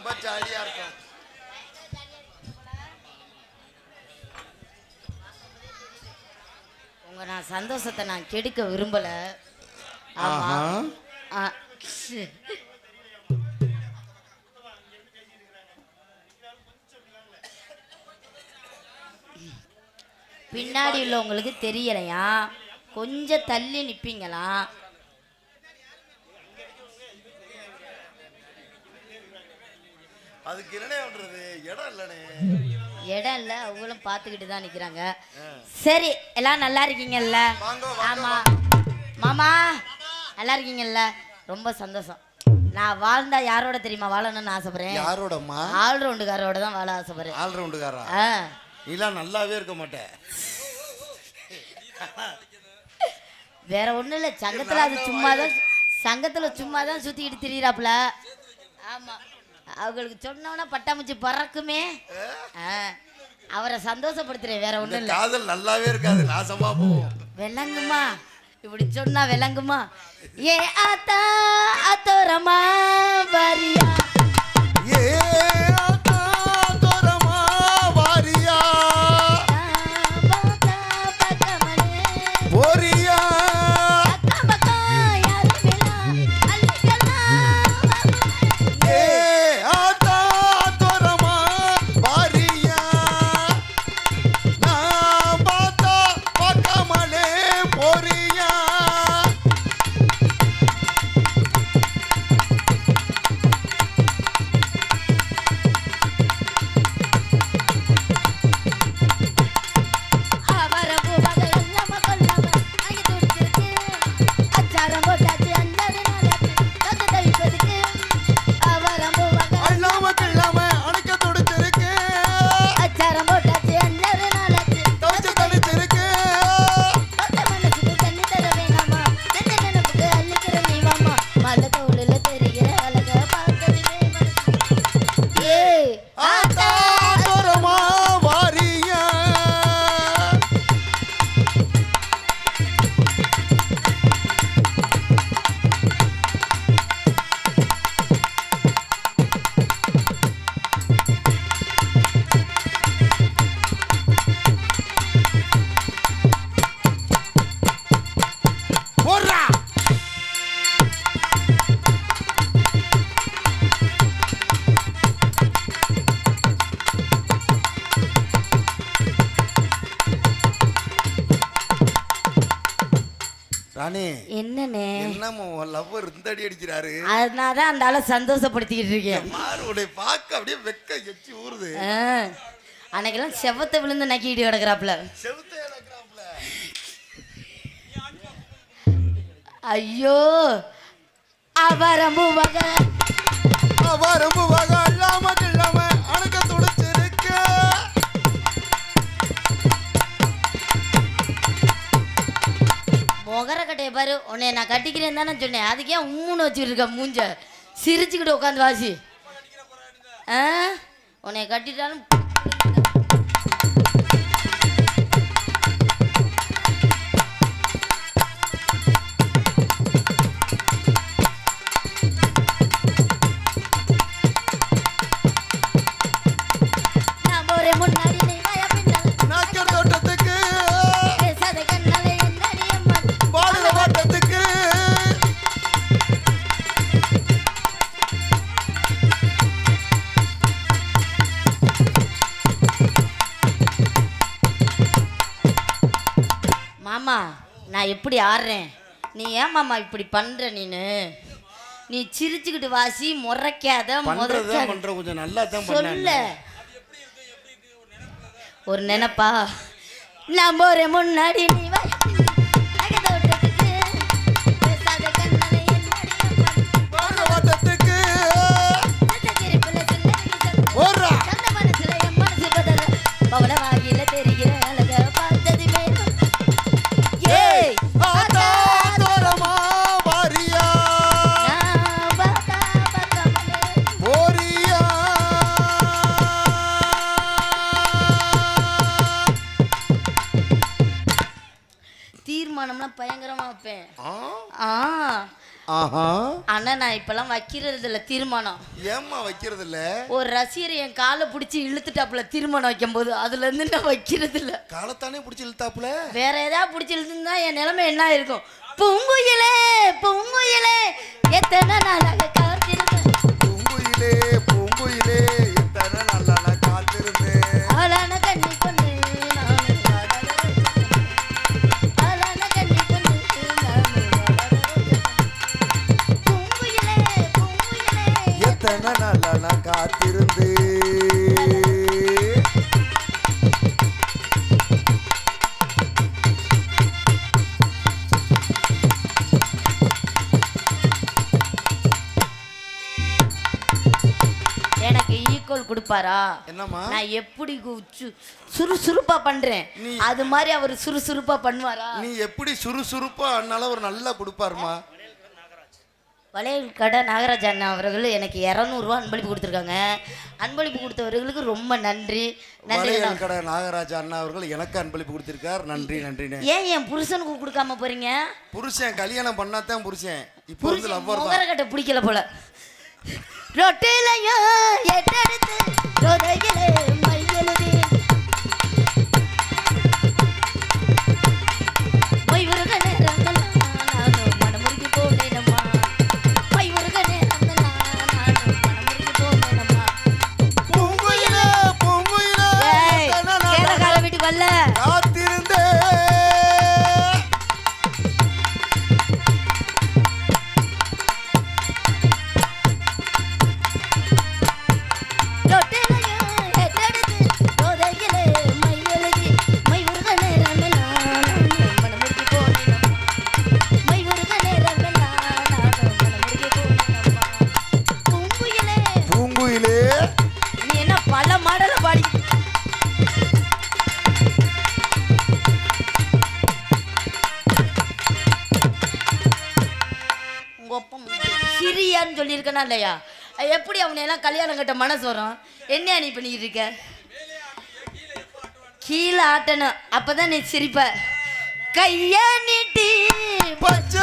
ரொம்ப ஜாலியா இருக்கும். உங்க நான் சந்தோஷத்தை நான் கெடுக்க விரும்பல. பின்னாடி உள்ளவங்களுக்கு தெரியலையா? கொஞ்சம் தள்ளி நிப்பீங்களா? அதுக்கு என்ன பண்றது? இடம் இல்லனே இடம் இல்லை அவங்களும் பார்த்துக்கிட்டு தான் நிற்கிறாங்க சரி எல்லாம் நல்லா இருக்கீங்கல்ல? ஆமா. மாமா நல்லா இருக்கீங்கல்ல? ரொம்ப சந்தோஷம். நான் வாழ்ந்தா யாரோட தெரியுமா வாழணும்னு ஆசைப்படுறேன்? யாரோடம்மா? ஆல்ரவுண்டுக்காரோட தான் வாழ ஆசைப்படுறேன். ஆல்ரவுண்டுக்காரா? நீலாம் நல்லாவே இருக்க மாட்டேன் வேற ஒண்ணும் இல்லை சங்கத்துல அது சும்மா தான் சங்கத்துல சும்மா தான் சுத்திக்கிட்டு திரியிறாப்புல. ஆமா. அவங்களுக்கு சொன்னோன்னா பட்டாம்பூச்சி பறக்குமே. அவரை சந்தோஷப்படுத்துறேன் வேற ஒண்ணும் இல்லை. காதல் நல்லாவே இருக்காது நாசமா போகும். விளங்குமா? இப்படி சொன்னா விளங்குமா? ஏ ஆத்தா அத்தோரமா வரியா? ராணி என்னண்ணே? என்னம்மா உன் லவ்வர் இந்த அடி அடிக்கிறாரு? அதனால தான் அந்த ஆளை சந்தோஷப்படுத்திக்கிட்டு இருக்கேன். மாறு உடைய பார்க்க அப்படியே வெக்க எச்சி ஊறுது. அன்னைக்கெல்லாம் செவத்தை விழுந்து நக்கிட்டு கிடக்குறாப்புல. செவுத்தே இழக்கிறாப்புல. ஐயோ அவரம்பு வகை பாரு உன்னை நான் கட்டிக்கிறேன் தானே சொன்னேன். அதுக்கே உம்முன்னு வச்சுட்டு இருக்க மூஞ்ச? சிரிச்சுக்கிட்டு உட்காந்து வாசி. ஆ? உன்னை கட்டிட்டாலும் மாமா நான் எப்படி ஆடுறேன் நீ ஏன் மாமா இப்படி பண்ற நீனு? நீ சிரிச்சுக்கிட்டு வாசி முறைக்காத முறைக்காத. கொஞ்சம் நல்லா தான் சொல்ல. ஒரு நினைப்பா. நான் போறேன் முன்னாடி நீ பயங்கரமா வைப்பேன். ஆனா நான் இப்பெல்லாம் வைக்கிறது இல்ல தீர்மானம் வைக்கிறது இல்ல ஒரு ரசிகர் என் காலை பிடிச்சி இழுத்துட்டாப்புல திருமணம் வைக்கும்போது அதுல இருந்து நான் வைக்கிறது இல்ல காலத்தானே பிடிச்சி இழுத்தாப்புல? வேற ஏதாவது பிடிச்சி இழுத்துருந்தா என் நிலைமை என்ன இருக்கும் பூங்குயிலே பூங்குயிலே எத்தனை நாளாக எத்தனை நல்லா நான் காத்திருந்தேன் எனக்கு ஈக்குவல் கொடுப்பாரா? என்னம்மா? நான் எப்படி சு- சுறுசுறுப்பா பண்றேன்? நீ- அது மாதிரி அவர் சுறுசுறுப்பா பண்ணுவாரா? நீ எப்படி சுறுசுறுப்பா அண்ணால ஒரு நல்லா கொடுப்பாருமா? வளையல் கடை நாகராஜ் அண்ணா அவர்கள் எனக்கு இரநூறுவா அன்பளிப்பு கொடுத்துருக்காங்க. அன்பளிப்பு கொடுத்தவர்களுக்கு ரொம்ப நன்றி. நன்றி. வளையல் கடை நாகராஜா அண்ணா அவர்கள் எனக்கு அன்பளிப்பு கொடுத்திருக்கார். நன்றி நன்றிண்ணே ஏன் என் புருஷனுக்கு கொடுக்காம போறீங்க? புருஷன் கல்யாணம் பண்ணாதான் புருஷன். இப்போ வந்து லவ்வர் தான். முகரக்கட்டை பிடிக்கல போல. ரொட்டிலையும் எட்டெடுத்து ரொதையிலே இருக்கனா இல்லையா? எப்படி அவனை எல்லாம் கல்யாணம் கட்ட மனசு வரும்? என்ன நீ பண்ணிக்கிட்டு இருக்க? கீழே ஆட்டணும். அப்பதான் நீ சிரிப்ப. கைய நீட்டி பச்சை